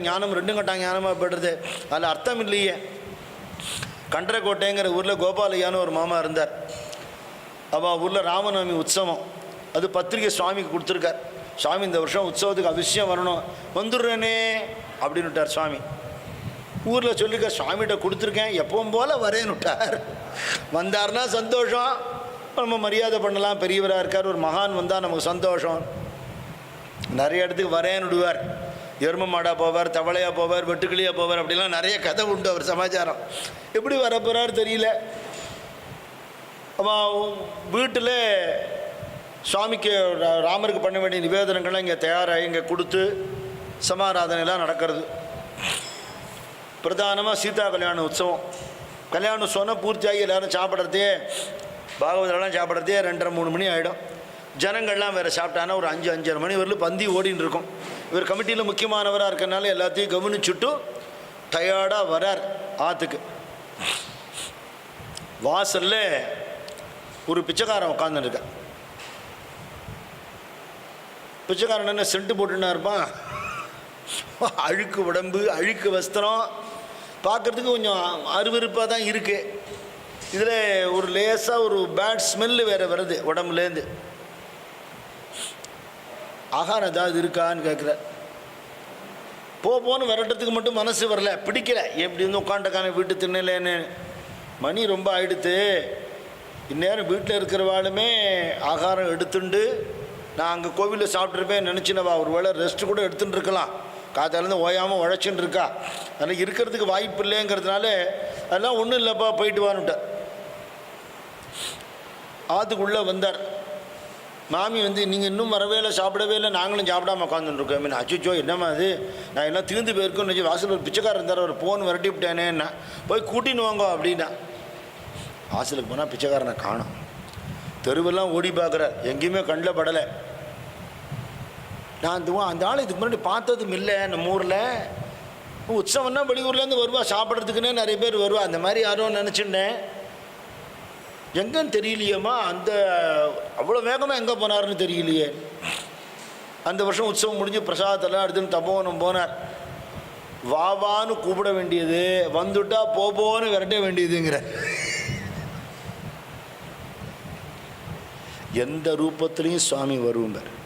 ஞானம் ரெண்டும் கட்டா ஞானமாக போய்டுறது. அதில் அர்த்தம் இல்லையே. கண்டரக்கோட்டைங்கிற ஊரில் கோபாலையான்னு ஒரு மாமா இருந்தார். அவள் ஊரில் ராமநவமி உற்சவம். அது பத்திரிகை சுவாமிக்கு கொடுத்துருக்கார். சுவாமி இந்த வருஷம் உற்சவத்துக்கு அவசியம் வரணும். வந்துடுறேனே அப்படின்னு விட்டார் சுவாமி. ஊரில் சொல்லியிருக்க சுவாமிகிட்ட கொடுத்துருக்கேன். எப்பவும் போல் வரேன்னு விட்டார் வந்தார்னா சந்தோஷம். நம்ம மரியாதை பண்ணலாம். பெரியவராக இருக்கார். ஒரு மகான் வந்தால் நமக்கு சந்தோஷம். நிறைய இடத்துக்கு வரேன்னு விடுவார் எரும மாடாக போவார் தவளையாக போவார் வெட்டுக்கிளியாக போவார் அப்படிலாம் நிறைய கதை உண்டு அவர் சமாச்சாரம். எப்படி வரப்போகிறார் தெரியல. அவன் வீட்டில் சுவாமிக்கு ரா- ராமருக்கு பண்ண வேண்டிய நிவேதனங்கள்லாம் இங்கே தயாராகி இங்கே கொடுத்து சமாராதனைலாம் நடக்கிறது. பிரதானமாக சீதா கல்யாண உற்சவம். கல்யாணம் சொன்னால் பூர்த்தியாகி எல்லாரும் சாப்பிட்றதே பாகவதெல்லாம் சாப்பிட்றதே ரெண்டரை மூணு மணி ஆகிடும் ஜனங்கள்லாம் வேறு சாப்பிட்டானா ஒரு அஞ்சு அஞ்சரை மணி வரலும் பந்தி ஓடின்னு இருக்கும் இவர் கமிட்டியில் முக்கியமானவராக இருக்கிறனால எல்லாத்தையும் கவனிச்சுட்டு டயர்டாக வரார் ஆற்றுக்கு வாசலில் ஒரு பிச்சைக்காரன் உட்காந்துருக்கான் பிச்சைக்காரன் என்ன சென்ட்டு போட்டுன்னா இருப்பான்? அழுக்கு உடம்பு அழுக்கு வஸ்திரம். பார்க்குறதுக்கு கொஞ்சம் அருவருப்பாக தான் இருக்குது இதில் ஒரு லேசாக ஒரு பேட் ஸ்மெல்லு வேறு வருது உடம்புலேருந்து ஆகாரம் ஏதாவது இருக்கான்னு கேட்குறார் போ போன்னு விரட்டத்துக்கு மட்டும் மனசு வரல. பிடிக்கல. எப்படி இருந்து உட்காண்டக்கான வீட்டு திண்ணலேன்னு மணி ரொம்ப ஆயிடுத்து. இந்நேரம் வீட்டில் இருக்கிறவாளுமே ஆகாரம் எடுத்துண்டு நான் அங்கே கோவிலில் சாப்பிட்ருப்பேன் நினச்சினவா? ஒரு வேளை ரெஸ்ட் கூட எடுத்துகிட்டு இருக்கலாம். காத்தாலேருந்து ஓயாமல் உழைச்சின்னு இருக்கா? அதனால் இருக்கிறதுக்கு வாய்ப்பு இல்லைங்கிறதுனால அதெல்லாம் ஒன்றும் இல்லைப்பா போயிட்டு வான்னுட்டேன். ஆத்துக்குள்ளே வந்தார். மாமி வந்து நீங்கள் இன்னும் வரவே இல்லை சாப்பிடவே இல்லை நாங்களும் சாப்பிடாம உட்காந்துருக்கோம் மீன் அச்சுச்சோ என்னம்மா அது நான் எல்லாம் தீர்ந்து போயிருக்கோன்னு நினச்சி வாசல் ஒரு பிச்சைக்காரர் இருந்தார் ஒரு ஃபோன் விரட்டி விட்டேனேன்னா போய் கூட்டின்னு வாங்க அப்படின்னா. வாசலுக்கு போனால் பிச்சைக்காரனை காணும். தெருவெல்லாம் ஓடி பார்க்குறார் எங்கேயுமே கண்ணில் படலை. நான் அந்த அந்த ஆள் இதுக்கு முன்னாடி பார்த்ததும் இல்லை நம்ம ஊரில். உற்சவம்னா வெளியூர்லேருந்து வருவா சாப்பிட்றதுக்குன்னே நிறைய பேர் வருவா. அந்த மாதிரி யாரும் நினச்சிட்டேன் எங்கன்னு தெரியலையேம்மா? அந்த அவ்வளோ வேகமாக எங்கே போனாருன்னு தெரியலையே. அந்த வருஷம் உற்சவம் முடிஞ்சு பிரசாதத்தெல்லாம் எடுத்துன்னு தபோவனம் போனார். வா வான்னு கூப்பிட வேண்டியது. வந்துட்டா போபோன்னு விரட்ட வேண்டியதுங்கிற. எந்த ரூபத்திலையும் சுவாமி வருவார்